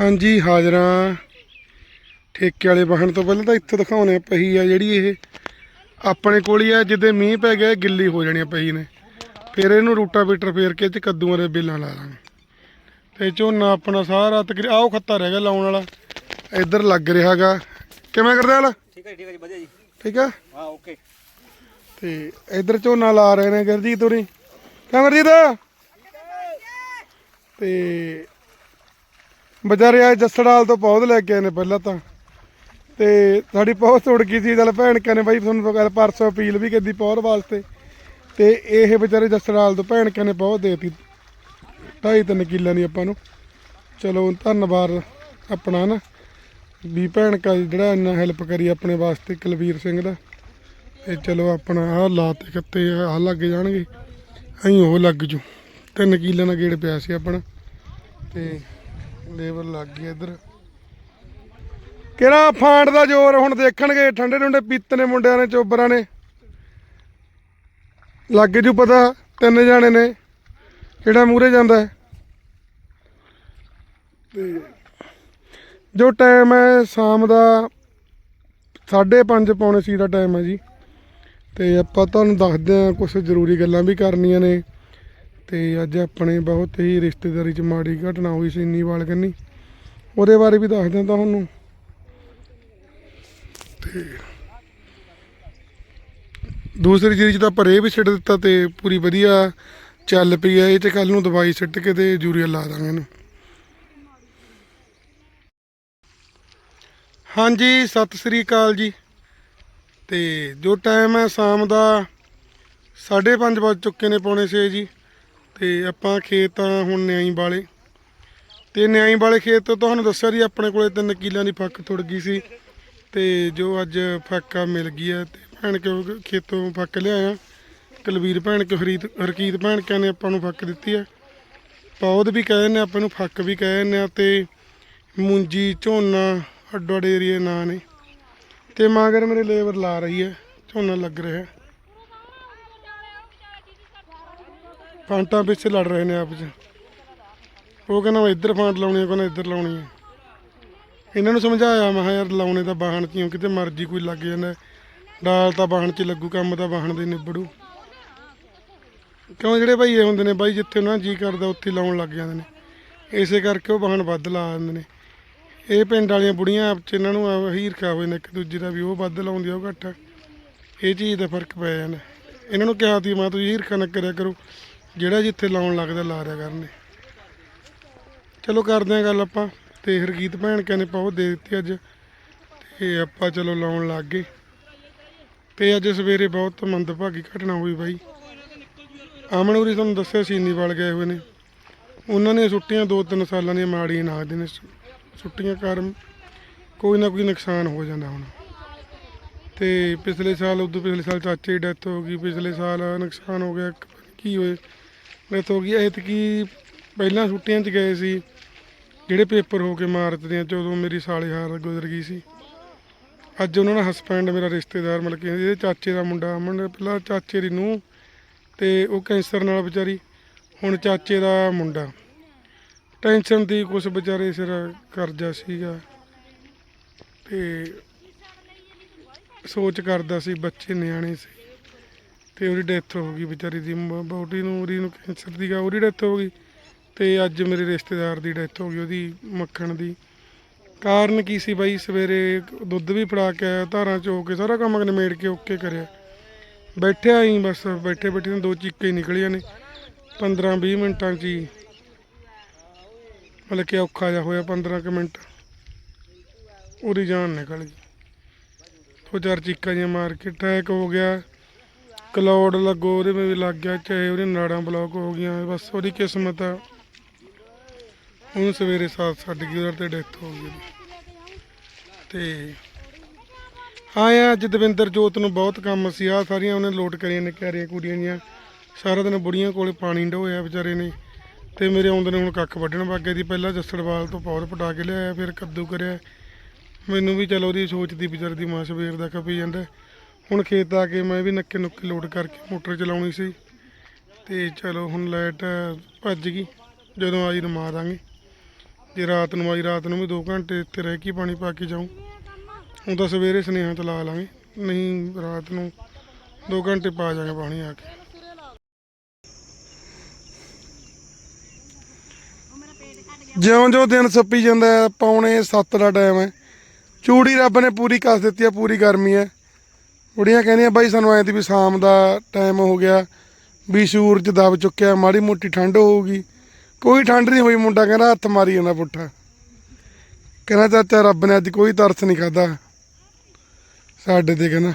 ਹਾਂਜੀ ਹਾਜ਼ਰਾਂ। ਠੇਕੇ ਵਾਲੇ ਵਾਹਨ ਤੋਂ ਪਹਿਲਾਂ ਤਾਂ ਇੱਥੇ ਦਿਖਾਉਣੇ ਪਹੀ ਆ ਜਿਹੜੀ ਇਹ। ਆਪਣੇ ਕੋਲ ਹੀ ਆ ਜਿੱਦੇ ਮੀਂਹ ਪੈ ਗਿਆ ਗਿੱਲੀ ਹੋ ਜਾਣੀ ਆ ਪਹੀ ਨੇ। ਫਿਰ ਇਹਨੂੰ ਰੂਟਾਵੇਟਰ ਫੇਰ ਕੇ ਚ ਕੱਦੂਆਂ ਦੇ ਬੇਲਾਂ ਲਾ ਲਾਂਗੇ। ਤੇ ਝੋਨਾ ਆਪਣਾ ਸਾਰਾ ਤਕਰੀ ਆਹ ਖੱਤਾ ਰਹਿ ਗਿਆ ਲਾਉਣ ਵਾਲਾ। ਇੱਧਰ ਲੱਗ ਰਿਹਾਗਾ ਕਿਵੇਂ ਕਰਦੇ ਹਾਲ? ਠੀਕ ਹੈ ਠੀਕ ਹੈ ਜੀ ਵਧੀਆ ਜੀ। ਠੀਕ ਆ? ਹਾਂ ਓਕੇ। ਤੇ ਇੱਧਰ ਝੋਨਾ ਲਾ ਰਹੇ ਨੇ ਗੁਰਜੀਤ ਹੋਰੀ। ਕਮਰਜੀਤ ਤੇ ਵਿਚਾਰੇ ਆ ਜੱਸੜਾਲ ਤੋਂ ਪੌਦ ਲੈ ਕੇ ਆਏ ਨੇ ਪਹਿਲਾਂ ਤਾਂ। ਤੇ ਸਾਡੀ ਪੌਦ ਤੋੜ ਗਈ ਸੀ, ਚੱਲ ਭੈਣ ਕਹਿੰਦੇ ਬਾਈ ਤੁਹਾਨੂੰ ਗੱਲ ਪਰਸੋਂ ਅਪੀਲ ਵੀ ਕੀਤੀ ਪੌਦ ਵਾਸਤੇ। ਤੇ ਇਹ ਵਿਚਾਰੇ ਜੱਸੜਾਲ ਤੋਂ ਭੈਣ ਕਹਿੰਦੇ ਪੌਦ ਦੇਤੀ। ਢਾਈ ਤਿੰਨ ਕਿੱਲਿਆਂ ਦੀ ਆਪਾਂ ਨੂੰ। ਚਲੋ ਧੰਨਵਾਦ ਆਪਣਾ ਨਾ, ਵੀ ਭੈਣ ਕਾ ਜਿਹੜਾ ਇੰਨਾ ਹੈਲਪ ਕਰੀ ਆਪਣੇ ਵਾਸਤੇ ਕੁਲਵੀਰ ਸਿੰਘ ਦਾ। ਤੇ ਚਲੋ ਆਪਣਾ ਆਹ ਲਾ ਤੇ ਕੱਤੇ ਆ ਲੱਗ ਜਾਣਗੇ। ਅਸੀਂ ਉਹ ਲੱਗ ਜੂ। ਤਿੰਨ ਕਿੱਲਿਆਂ ਦਾ ਗੇੜ ਪਿਆ ਸੀ ਆਪਣਾ। ਤੇ ਲੇਬਰ ਲੱਗ ਗਈ ਇੱਧਰ। ਕਿਹੜਾ ਫਾਂਡ ਦਾ ਜ਼ੋਰ ਹੁਣ ਦੇਖਣਗੇ, ਠੰਡੇ ਠੰਡੇ ਪੀਤੇ ਨੇ ਮੁੰਡਿਆਂ ਨੇ, ਚੋਬਰਾਂ ਨੇ। ਲੱਗ ਜੂ ਪਤਾ, ਤਿੰਨ ਜਾਣੇ ਨੇ। ਕਿਹੜਾ ਮੂਰੇ ਜਾਂਦਾ ਹੈ। ਤੇ ਜੋ ਟਾਈਮ ਹੈ, ਸ਼ਾਮ ਦਾ 5:30 ਪੌਣੇ ਸੀ ਦਾ ਟਾਈਮ ਹੈ ਜੀ। ਤੇ ਆਪਾਂ ਤੁਹਾਨੂੰ ਦੱਸਦੇ ਹਾਂ ਕੁਝ ਜ਼ਰੂਰੀ ਗੱਲਾਂ ਵੀ ਕਰਨੀਆਂ ਨੇ। ਤੇ ਅੱਜ ਆਪਣੇ ਬਹੁਤ ਹੀ ਰਿਸ਼ਤੇਦਾਰੀ 'ਚ ਮਾੜੀ ਘਟਨਾ ਹੋਈ ਸੀ ਨੀਵਾਲ ਕੰਨੀ। ਉਹਦੇ ਬਾਰੇ ਵੀ ਦੱਸ ਦਿੰਦਾ ਤੁਹਾਨੂੰ। ਤੇ ਦੂਸਰੀ ਚੀਜ਼ ਤਾਂ ਭਰੇ ਵੀ ਛੱਡ ਦਿੱਤਾ ਤੇ ਪੂਰੀ ਵਧੀਆ ਚੱਲ ਪਈ ਹੈ ਇਹ ਤੇ ਕੱਲ ਨੂੰ ਦਵਾਈ ਸਿੱਟ ਕੇ ਤੇ ਯੂਰੀਆ ਲਾ ਦਾਂਗੇ ਇਹਨੂੰ। ਹਾਂਜੀ, ਸਤਿ ਸ੍ਰੀ ਅਕਾਲ ਜੀ। ਤੇ ਜੋ ਟਾਈਮ ਹੈ ਸ਼ਾਮ ਦਾ 5:30 ਵੱਜ ਚੁੱਕੇ ਨੇ ਪੌਣੇ 6 ਜੀ। ਤੇ ਆਪਾਂ ਖੇਤ ਆ ਹੁਣ ਨਿਆਈ ਵਾਲੇ। ਤੇ ਨਿਆਈ ਵਾਲੇ ਖੇਤ ਤੋਂ ਤੁਹਾਨੂੰ ਦੱਸਿਆ ਜੀ, ਆਪਣੇ ਕੋਲੇ ਤਿੰਨ ਕਿੱਲਿਆਂ ਦੀ ਫੱਕ ਤੁੜ ਗਈ ਸੀ। ਤੇ ਜੋ ਅੱਜ ਫੱਕਾ ਮਿਲ ਗਈ ਹੈ ਤੇ ਭੈਣ ਕਿਉਂ ਖੇਤੋਂ ਫੱਕ ਲਿਆਇਆ ਕਲਵੀਰ ਭੈਣ ਕਿਉਂ, ਹਰੀਤ, ਹਰਕੀਤ ਭੈਣ ਕਿਆ ਨੇ ਆਪਾਂ ਨੂੰ ਫੱਕ ਦਿੱਤੀ ਹੈ ਪੌਦ ਵੀ ਕਹਿ ਦਿੰਦੇ ਆਪਾਂ ਨੂੰ ਫੱਕ ਵੀ ਕਹਿ ਦਿੰਦੇ ਆ ਤੇ ਮੂੰਜੀ, ਝੋਨਾ ਅੱਡੋ ਅੱਡ ਏਰੀਏ ਨਾਂ ਨੇ। ਤੇ ਮਗਰ ਮੇਰੇ ਲੇਬਰ ਲਾ ਰਹੀ ਹੈ ਝੋਨਾ ਲੱਗ ਰਿਹਾ। ਫਾਂਟਾਂ ਪਿੱਛੇ ਲੜ ਰਹੇ ਨੇ ਆਪ 'ਚ ਉਹ ਕਹਿੰਦਾ ਮੈਂ ਇੱਧਰ ਫਾਂਟ ਲਾਉਣੀ ਹੈ ਕਹਿੰਦਾ ਇੱਧਰ ਲਾਉਣੀ ਹੈ ਇਹਨਾਂ ਨੂੰ ਸਮਝਾਇਆ, ਮੈਂ ਕਿਹਾ ਯਾਰ ਲਾਉਣੇ ਤਾਂ ਬਾਹਣ 'ਚ ਹੀ ਕਿਤੇ ਮਰਜ਼ੀ ਕੋਈ ਲੱਗ ਜਾਂਦਾ। ਡਾਲ ਤਾਂ ਬਾਹਣ 'ਚ ਲੱਗੂ, ਕੰਮ ਤਾਂ ਬਾਹਣ ਦੇ ਨਿਬੜੂ। ਕਿਉਂ ਜਿਹੜੇ ਭਾਈ ਇਹ ਹੁੰਦੇ ਨੇ ਬਾਈ ਜਿੱਥੇ ਉਹਨਾਂ ਜੀ ਕਰਦਾ, ਉੱਥੇ ਲਾਉਣ ਲੱਗ ਜਾਂਦੇ ਨੇ। ਇਸੇ ਕਰਕੇ ਉਹ ਬਾਹਣ ਵੱਧ ਲਾ ਦਿੰਦੇ ਨੇ। ਇਹ ਪਿੰਡ ਵਾਲੀਆਂ ਬੁੜੀਆਂ ਆਪ ਚ ਇਹਨਾਂ ਨੂੰ ਹੀਰਖਾ ਹੋਏ ਨੇ ਇੱਕ ਦੂਜੇ ਦਾ ਵੀ ਉਹ ਵੱਧ ਲਾਉਂਦੀ ਆ, ਉਹ ਘੱਟ। ਇਹ ਚੀਜ਼ ਦਾ ਫ਼ਰਕ ਪੈ ਜਾਂਦਾ। ਇਹਨਾਂ ਨੂੰ ਕਿਹਾ ਤੀ, ਮੈਂ ਤੁਸੀਂ ਹੀਰਖਾ ਨਾ ਕਰਿਆ ਕਰੋ। ਜਿਹੜਾ ਜਿੱਥੇ ਲਾਉਣ ਲੱਗਦਾ ਲਾ ਰਿਆ ਕਰਨੇ ਚਲੋ ਕਰਦੇ ਆ ਗੱਲ ਆਪਾਂ। ਤੇ ਹਰਗੀਤ ਭੈਣ ਕਹਿੰਦੇ ਬਹੁਤ ਦੇ ਦਿੱਤੀ ਅੱਜ। ਤੇ ਆਪਾਂ ਚਲੋ ਲਾਉਣ ਲੱਗ ਗਏ। ਤੇ ਅੱਜ ਸਵੇਰੇ ਬਹੁਤ ਮੰਦਭਾਗੀ ਘਟਨਾ ਹੋਈ ਬਾਈ। ਆਮਣੂਰੀ ਤੁਹਾਨੂੰ ਦੱਸਿਆ ਸੀਨੀਵਾਲ ਗਏ ਹੋਏ ਨੇ। ਉਹਨਾਂ ਦੀਆਂ ਛੁੱਟੀਆਂ 2-3 ਸਾਲਾਂ ਦੀਆਂ ਮਾੜੀਆਂ ਨਾਗਦੇ ਨੇ ਛੁੱਟੀਆਂ ਕਾਰਨ ਕੋਈ ਨਾ ਕੋਈ ਨੁਕਸਾਨ ਹੋ ਜਾਂਦਾ ਹੁਣ। ਤੇ ਪਿਛਲੇ ਸਾਲ, ਉਦੋਂ ਪਿਛਲੇ ਸਾਲ ਚਾਚੇ ਦੀ ਡੈਥ ਹੋ ਗਈ। ਪਿਛਲੇ ਸਾਲ ਨੁਕਸਾਨ ਹੋ ਗਿਆ। ਕੀ ਹੋਏ ਡੈਥ ਹੋ ਗਈ ਐਤਕੀ ਪਹਿਲਾਂ ਛੁੱਟੀਆਂ 'ਚ ਗਏ ਸੀ, ਜਿਹੜੇ ਪੇਪਰ ਹੋ ਕੇ ਮਾਰਤ ਦੀਆਂ 'ਚ ਉਦੋਂ ਮੇਰੀ ਸਾਲੇਹਾਰ ਗੁਜ਼ਰ ਗਈ ਸੀ। ਅੱਜ ਉਹਨਾਂ ਦਾ ਹਸਬੈਂਡ ਮੇਰਾ ਰਿਸ਼ਤੇਦਾਰ, ਮਤਲਬ ਕਿ ਇਹਦੇ ਚਾਚੇ ਦਾ ਮੁੰਡਾ ਅਮਨ ਪਹਿਲਾਂ ਚਾਚੇ ਦੀ ਨੂੰਹ, ਤੇ ਉਹ ਕੈਂਸਰ ਨਾਲ ਵਿਚਾਰੀ, ਹੁਣ ਚਾਚੇ ਦਾ ਮੁੰਡਾ। ਟੈਨਸ਼ਨ ਦੀ ਕੁਛ ਵਿਚਾਰੇ ਸਿਰ ਕਰਜ਼ਾ ਸੀਗਾ, ਤੇ ਸੋਚ ਕਰਦਾ ਸੀ ਬੱਚੇ ਨਿਆਣੇ ਸੀ। ਤੇ ਉਹਦੀ ਡੈਥ ਹੋ ਗਈ ਵਿਚਾਰੀ ਦੀ ਬੋਡੀ ਨੂੰ ਉਹਦੀ ਨੂੰ ਕੈਂਸਰ ਦੀ ਗਾ ਉਹਦੀ ਡੈਥ ਹੋ ਗਈ। ਤੇ ਅੱਜ ਮੇਰੇ ਰਿਸ਼ਤੇਦਾਰ ਦੀ ਡੈਥ ਹੋ ਗਈ, ਉਹਦੀ ਮੱਖਣ ਦੀ। ਕਾਰਨ ਕੀ ਸੀ ਬਾਈ? ਸਵੇਰੇ ਦੁੱਧ ਵੀ ਫੜਾ ਕੇ ਆਇਆ, ਧਾਰਾਂ ਚੋ ਕੇ, ਸਾਰਾ ਕੰਮ ਨਿਮੇੜ ਕੇ ਓਕੇ ਕਰਿਆ। ਬੈਠਿਆ ਹੀ ਬਸ, ਬੈਠੇ ਬੈਠੇ ਨੂੰ, ਦੋ ਚੀਕੇ ਹੀ ਨਿਕਲੀਆਂ ਨੇ 15 20 ਮਿੰਟਾਂ 'ਚ ਹੀ। ਮਤਲਬ ਕਿ ਔਖਾ ਜਿਹਾ ਹੋਇਆ 15 ਕੁ ਮਿੰਟ। ਉਹਦੀ ਜਾਨ ਨਿਕਲ ਗਈ। ਦੋ ਚਾਰ ਚੀਕਾਂ ਜਿਹਾ ਮਾਰ ਕੇ ਅਟੈਕ ਹੋ ਗਿਆ। ਕਲੌਡ ਲੱਗੋ, ਉਹਦੇ ਵਿੱਚ ਵੀ ਲੱਗ ਗਿਆ, ਚਾਹੇ ਉਹਦੇ ਨਾੜਾਂ ਬਲੌਕ ਹੋ ਗਈਆਂ, ਬਸ ਉਹਦੀ ਕਿਸਮਤ ਆ। ਉਹਨੂੰ ਸਵੇਰੇ ਸਾਤ ਛੱਡ ਗਈ ਉਹਦੇ ਤੇ ਡੈਥ ਹੋ ਗਈ। ਉਹਦੀ। ਤੇ ਆਇਆ ਅੱਜ ਦਵਿੰਦਰ ਜੋਤ ਨੂੰ ਬਹੁਤ ਕੰਮ ਸੀ। ਆ ਸਾਰੀਆਂ ਉਹਨੇ ਲੋਟ ਕਰੀਆਂ ਨੇ, ਕਿਆਰੀਆਂ ਕੁੜੀਆਂ ਦੀਆਂ ਸਾਰਾ ਦਿਨ ਬੁੜੀਆਂ ਕੋਲੇ ਪਾਣੀ ਢੋਇਆ ਵਿਚਾਰੇ ਨੇ। ਤੇ ਮੇਰੇ ਆਉਂਦੇ ਨੇ ਹੁਣ ਕੱਖ ਵੱਢਣ ਵਾਗੇ ਦੀ, ਪਹਿਲਾਂ ਜੱਸੜਵਾਲ ਤੋਂ ਪੌਦ ਪਟਾ ਕੇ ਲਿਆਇਆ, ਫਿਰ ਕੱਦੂ ਕਰਿਆ। ਮੈਨੂੰ ਵੀ ਚਲੋ ਉਹਦੀ ਸੋਚ ਦੀ ਵਿਚਾਰ ਦੀ ਮਾਂ ਸਵੇਰ ਦਾ ਖਪੀ ਜਾਂਦਾ। ਹੁਣ ਖੇਤ ਆ ਕੇ ਮੈਂ ਵੀ ਨੱਕੇ ਨੁੱਕੇ ਲੋਡ ਕਰਕੇ ਮੋਟਰ ਚਲਾਉਣੀ ਸੀ। ਤੇ ਚਲੋ ਹੁਣ ਲਾਈਟ ਭੱਜ ਗਈ। ਜਦੋਂ ਆਈ ਰਮਾ ਦਾਂਗੇ। ਜੇ ਰਾਤ ਨੂੰ ਆਈ ਰਾਤ ਨੂੰ ਵੀ 2 ਘੰਟੇ ਇੱਥੇ ਰਹਿ ਕੇ ਪਾਣੀ ਪਾ ਕੇ ਜਾਊਂ। ਹੁਣ ਤਾਂ ਸਵੇਰੇ ਸੁਨੇਹਾ ਚਲਾ ਲਾਂਗੇ। ਨਹੀਂ ਰਾਤ ਨੂੰ 2 ਘੰਟੇ ਪਾ ਜਾਗੇ ਪਾਣੀ ਆ ਕੇ। ਜਿਉਂ ਜਿਉਂ ਦਿਨ ਸੱਪੀ ਜਾਂਦਾ ਹੈ, ਪੌਣੇ 7 ਦਾ ਟਾਈਮ ਹੈ। ਚੂੜੀ ਰੱਬ ਨੇ ਪੂਰੀ ਕੱਸ ਦਿੱਤੀ ਹੈ ਪੂਰੀ ਗਰਮੀ ਹੈ। ਬੁੜੀਆਂ ਕਹਿੰਦੀਆਂ, ਬਾਈ ਸਾਨੂੰ ਐਂ ਦੀ ਵੀ ਸ਼ਾਮ ਦਾ ਟਾਈਮ ਹੋ ਗਿਆ, ਵੀ ਸੂਰਜ ਦਬ ਚੁੱਕਿਆ, ਮਾੜੀ ਮੋਟੀ ਠੰਡ ਹੋਊਗੀ। ਕੋਈ ਠੰਡ ਨਹੀਂ ਹੋਈ, ਮੁੰਡਾ ਕਹਿੰਦਾ ਹੱਥ ਮਾਰੀ ਜਾਂਦਾ ਪੁੱਠਾ। ਕਹਿੰਦਾ, ਚਾਚਾ, ਰੱਬ ਨੇ ਅੱਜ ਕੋਈ ਤਰਸ ਨਹੀਂ ਖਾਦਾ ਸਾਡੇ ਤੇ ਕਹਿੰਦਾ,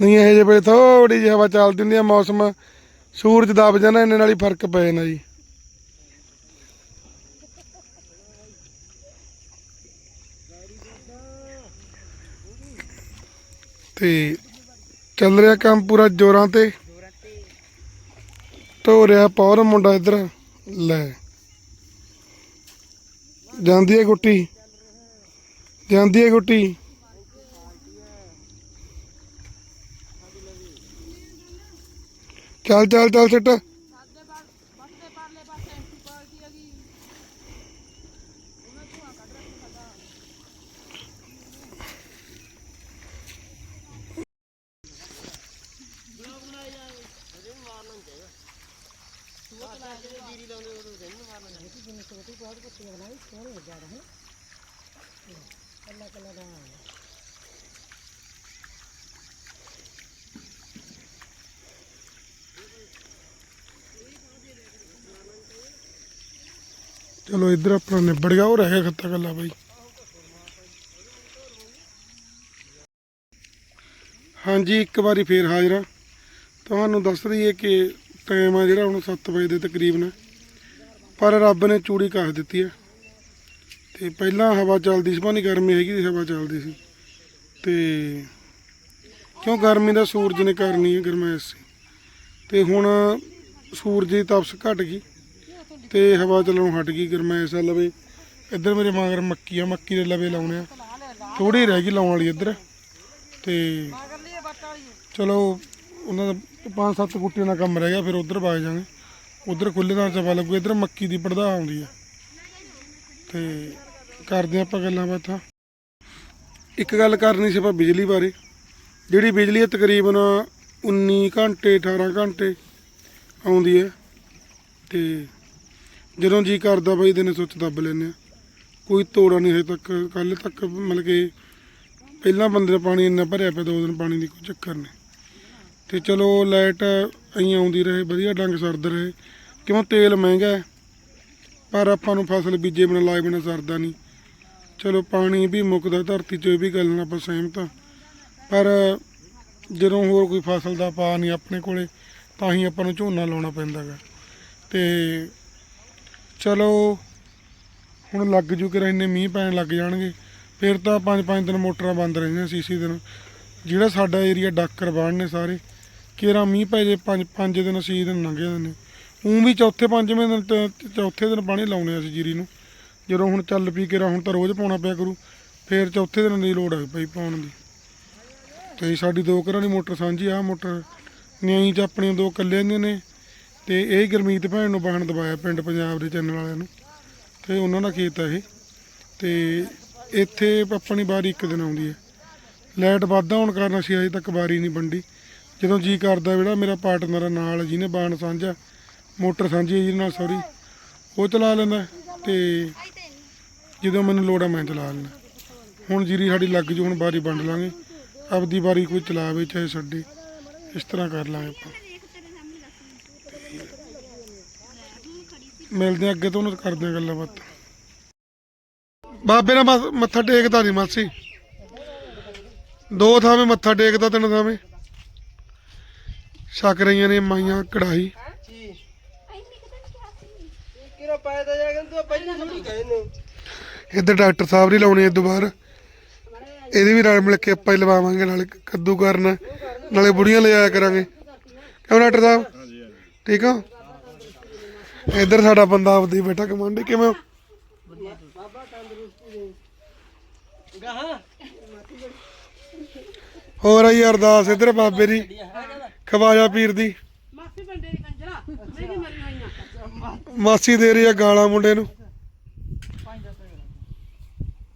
ਨਹੀਂ, ਇਹ ਜੇ ਵੇ ਥੋੜੀ ਜਿਹੀ ਹਵਾ ਚੱਲਦੀ ਹੁੰਦੀ ਆ, ਮੌਸਮ, ਸੂਰਜ ਦਬ ਜਾਂਦਾ, ਇੰਨੇ ਨਾਲ ਹੀ ਫ਼ਰਕ ਪੈ ਜਾਂਦਾ ਜੀ। ਤੇ ਚੱਲ ਰਿਹਾ ਕੰਮ ਪੂਰਾ ਜੋਰਾਂ ਤੇ। ਧੋ ਰਿਹਾ ਪੌਰ ਮੁੰਡਾ ਇੱਧਰ, ਲੈ। ਜਾਂਦੀ ਹੈ ਗੁੱਟੀ। ਜਾਂਦੀ ਹੈ ਗੁੱਟੀ। ਚੱਲ ਚੱਲ ਚੱਲ ਸਿੱਟ। ਚਲੋ ਇੱਧਰ ਆਪਣਾ ਨਿਬੜ ਗਿਆ, ਉਹ ਰਹਿ ਗਿਆ ਖੱਤਾ ਕੱਲਾ ਬਾਈ। ਹਾਂਜੀ, ਇੱਕ ਵਾਰੀ ਫੇਰ ਹਾਜ਼ਰ ਹਾਂ। ਤੁਹਾਨੂੰ ਦੱਸ ਦਈਏ ਕਿ ਟਾਈਮ ਆ ਜਿਹੜਾ ਹੁਣ 7 ਵਜੇ ਦੇ ਤਕਰੀਬਨ। ਪਰ ਰੱਬ ਨੇ ਚੂੜੀ ਕੱਸ ਦਿੱਤੀ ਹੈ। ਤੇ ਪਹਿਲਾਂ ਹਵਾ ਚੱਲਦੀ ਸੀ ਭਾਵੇਂ ਗਰਮੀ ਹੈਗੀ ਸੀ, ਹਵਾ ਚੱਲਦੀ ਸੀ। ਤੇ ਕਿਉਂ ਗਰਮੀ ਦਾ ਸੂਰਜ ਨੇ ਕਰਨੀ ਹੈ, ਗਰਮੈਸ਼ ਸੀ। ਤੇ ਹੁਣ ਸੂਰਜ ਦੀ ਤਪਸ਼ ਘਟ ਗਈ ਤੇ ਹਵਾ ਚੱਲਣੋਂ ਹਟ ਗਈ, ਗਰਮੈਸ਼ ਆ ਲਵੇ। ਇੱਧਰ ਮੇਰੇ ਮਗਰ ਮੱਕੀ ਆ, ਮੱਕੀ ਦੇ ਲਵੇ ਲਾਉਣੇ ਆ। ਥੋੜੀ ਰਹਿ ਗਈ ਲਾਉਣ ਵਾਲੀ ਇੱਧਰ। ਤੇ ਚਲੋ, ਉਹਨਾਂ ਦਾ ਪੰਜ ਸੱਤ ਗੁੱਟੀਆਂ ਦਾ ਕੰਮ ਰਹਿ ਗਿਆ, ਫਿਰ ਉਧਰ ਵਗ ਜਾਵਾਂਗੇ ਉਧਰ ਖੁੱਲੇ ਦਾ ਚਵਾ ਲੱਗੂ, ਇੱਧਰ ਮੱਕੀ ਦੀ ਪੜਦਾ ਆਉਂਦੀ ਆ। ਤੇ ਕਰਦੇ ਹਾਂ ਆਪਾਂ ਗੱਲਾਂ ਬਾਤਾਂ। ਇੱਕ ਗੱਲ ਕਰਨੀ ਸੀ ਆਪਾਂ ਬਿਜਲੀ ਬਾਰੇ। ਜਿਹੜੀ ਬਿਜਲੀ ਹੈ ਤਕਰੀਬਨ 19 ਘੰਟੇ 18 ਘੰਟੇ ਆਉਂਦੀ ਹੈ ਤੇ ਜਦੋਂ ਜੀ ਕਰਦਾ ਬਾਈ ਦਿਨੇ ਸੁੱਚ ਦੱਬ ਲੈਂਦੇ ਆ। ਕੋਈ ਤੋੜਾ ਨਹੀਂ ਹਜੇ ਤੱਕ ਕੱਲ ਤੱਕ ਮਤਲਬ ਕਿ ਪਹਿਲਾਂ ਬੰਦੇ ਦਾ ਪਾਣੀ ਇੰਨਾ ਭਰਿਆ ਪਿਆ, ਦੋ ਦਿਨ ਪਾਣੀ ਦੀ ਕੋਈ ਚੱਕਰ ਨਹੀਂ। ਤੇ ਚਲੋ ਲਾਈਟ ਐਂ ਆਉਂਦੀ ਰਹੇ, ਵਧੀਆ ਡੰਗ ਸਰਦ ਰਹੇ। ਕਿਉਂ ਤੇਲ ਮਹਿੰਗਾ ਹੈ, ਪਰ ਆਪਾਂ ਨੂੰ ਫਸਲ ਬੀਜੇ ਬਿਨਾਂ ਲਾਏ ਬਿਨਾਂ ਸਰਦਾ ਨਹੀਂ। ਚਲੋ ਪਾਣੀ ਵੀ ਮੁੱਕਦਾ, ਧਰਤੀ 'ਚ ਇਹ ਵੀ ਗੱਲ ਨਾਲ ਆਪਾਂ ਸਹਿਮਤ ਹਾਂ। ਪਰ ਜਦੋਂ ਹੋਰ ਕੋਈ ਫਸਲ ਦਾ ਪਾ ਨਹੀਂ ਆਪਣੇ ਕੋਲੇ, ਤਾਂ ਹੀ ਆਪਾਂ ਨੂੰ ਝੋਨਾ ਲਾਉਣਾ ਪੈਂਦਾ ਗਾ। ਤੇ ਚਲੋ ਹੁਣ ਲੱਗ ਜੂ ਕਿ ਇੰਨੇ ਮੀਂਹ ਪੈਣ ਲੱਗ ਜਾਣਗੇ, ਫਿਰ ਤਾਂ ਪੰਜ ਪੰਜ ਦਿਨ ਮੋਟਰਾਂ ਬੰਦ ਰਹਿੰਦੀਆਂ ਸੀ ਸੀਸੀ ਦਿਨ। ਜਿਹੜਾ ਸਾਡਾ ਏਰੀਆ ਡਾਕਰ ਬਾਣ ਨੇ ਸਾਰੇ ਕੇਰਾ ਮੀਂਹ ਪੈ ਜੇ, ਪੰਜ ਪੰਜ ਦਿਨ ਛੇ ਦਿਨ ਲੰਘ ਜਾਂਦੇ। ਨੇ ਉਂ ਵੀ ਚੌਥੇ, ਪੰਜਵੇਂ ਦਿਨ ਤੇ ਚੌਥੇ ਦਿਨ ਪਾਣੀ ਲਾਉਣੇ ਆ ਅਸੀਂ ਜੀਰੀ ਨੂੰ। ਜਦੋਂ ਹੁਣ ਚੱਲ ਪਈ ਕੇਰਾ, ਹੁਣ ਤਾਂ ਰੋਜ਼ ਪਾਉਣਾ ਪਿਆ ਕਰੂ। ਫਿਰ ਚੌਥੇ ਦਿਨ ਦੀ ਲੋੜ ਆ ਪਈ ਪਾਉਣ ਦੀ। ਤੇ ਸਾਡੀ ਦੋ ਘਰਾਂ ਦੀ ਮੋਟਰ ਸਾਂਝੀ ਆ, ਮੋਟਰ ਨਿਆਈ ਚ ਆਪਣੀਆਂ ਦੋ ਕੱਲਿਆਂ ਦੀਆਂ ਨੇ। ਤੇ ਇਹ ਗੁਰਮੀਤ ਭੈਣ ਨੂੰ ਬਾਹਣ ਦਵਾਇਆ ਪਿੰਡ ਪੰਜਾਬ ਦੇ ਚੈਨਲ ਵਾਲਿਆਂ ਨੂੰ। ਤੇ ਉਹਨਾਂ ਦਾ ਖੇਤ ਆ ਇਹ। ਤੇ ਇੱਥੇ ਆਪਣੀ ਵਾਰੀ ਇੱਕ ਦਿਨ ਆਉਂਦੀ ਹੈ। ਲਾਈਟ ਵਾਧਾ ਹੋਣ ਕਾਰਨ ਅਸੀਂ ਅਜੇ ਤੱਕ ਵਾਰੀ ਨਹੀਂ ਵੰਡੀ। ਜਦੋਂ ਜੀ ਕਰਦਾ ਜਿਹੜਾ ਮੇਰਾ ਪਾਰਟਨਰ ਨਾਲ, ਜਿਹਨੇ ਬਾਣ ਸਾਂਝਾ ਮੋਟਰ ਸਾਂਝੀ ਹੈ ਜਿਹਦੇ ਨਾਲ ਸੌਰੀ ਉਹ ਚਲਾ ਲੈਂਦਾ ਤੇ ਜਦੋਂ ਮੈਨੂੰ ਲੋੜ ਆ ਮੈਂ ਚਲਾ ਲੈਂਦਾ ਹੁਣ ਜੀਰੀ ਸਾਡੀ ਲੱਗ ਜੂ, ਹੁਣ ਵਾਰੀ ਵੰਡ ਲਾਂਗੇ। ਆਪਦੀ ਵਾਰੀ ਕੋਈ ਚਲਾਵੇ, ਚਾਹੇ ਛੱਡੇ, ਇਸ ਤਰ੍ਹਾਂ ਕਰ ਲਾਂਗੇ ਆਪਾਂ। ਮਿਲਦੇ ਹਾਂ ਅੱਗੇ ਤੋਂ, ਉਹਨਾਂ ਕਰਦੇ ਹਾਂ ਗੱਲਾਂ ਬਾਤਾਂ। ਬਾਬੇ ਨਾਲ ਮੱਥ- ਮੱਥਾ ਟੇਕਦਾ ਨਹੀਂ ਮਾਸੀ। ਦੋ ਥਾਵੇਂ ਮੱਥਾ ਟੇਕਦਾ, ਤਿੰਨ ਥਾਵੇਂ। ਛਕ ਰਹੀਆਂ ਨੇ ਮਾਈਆਂ ਕੜਾਈ ਇੱਧਰ ਡਾਕਟਰ ਸਾਹਿਬ ਨਹੀਂ ਲਾਉਣੇ ਇਹ ਦੁਬਾਰ ਇਹਦੇ ਵੀ ਨਾਲ ਮਿਲ ਕੇ ਆਪਾਂ ਹੀ ਲਵਾਵਾਂਗੇ ਨਾਲੇ ਕੱਦੂ ਕਰਨ ਨਾਲੇ ਬੁੜੀਆਂ ਲਿਆਇਆ ਕਰਾਂਗੇ। ਕਿਉਂ ਡਾਕਟਰ ਸਾਹਿਬ? ਠੀਕ ਆ ਇੱਧਰ ਸਾਡਾ ਬੰਦਾ ਆਪਦੀ ਬੈਠਾ ਕਮਾਂਡੇ ਕਿਵੇਂ ਹੋਰ ਆਈ ਅਰਦਾਸ ਇੱਧਰ ਬਾਬੇ ਦੀ। ਖਵਾਜਾ ਪੀਰ ਦੀ। ਮਾਸੀ ਬੰਦੇ ਦੀ ਕੰਜਰਾ। ਨਹੀਂ ਮਰੀ ਹੋਈਆਂ ਮਾਸੀ ਦੇ ਰਹੀ ਆ ਗਾਲਾਂ ਮੁੰਡੇ ਨੂੰ।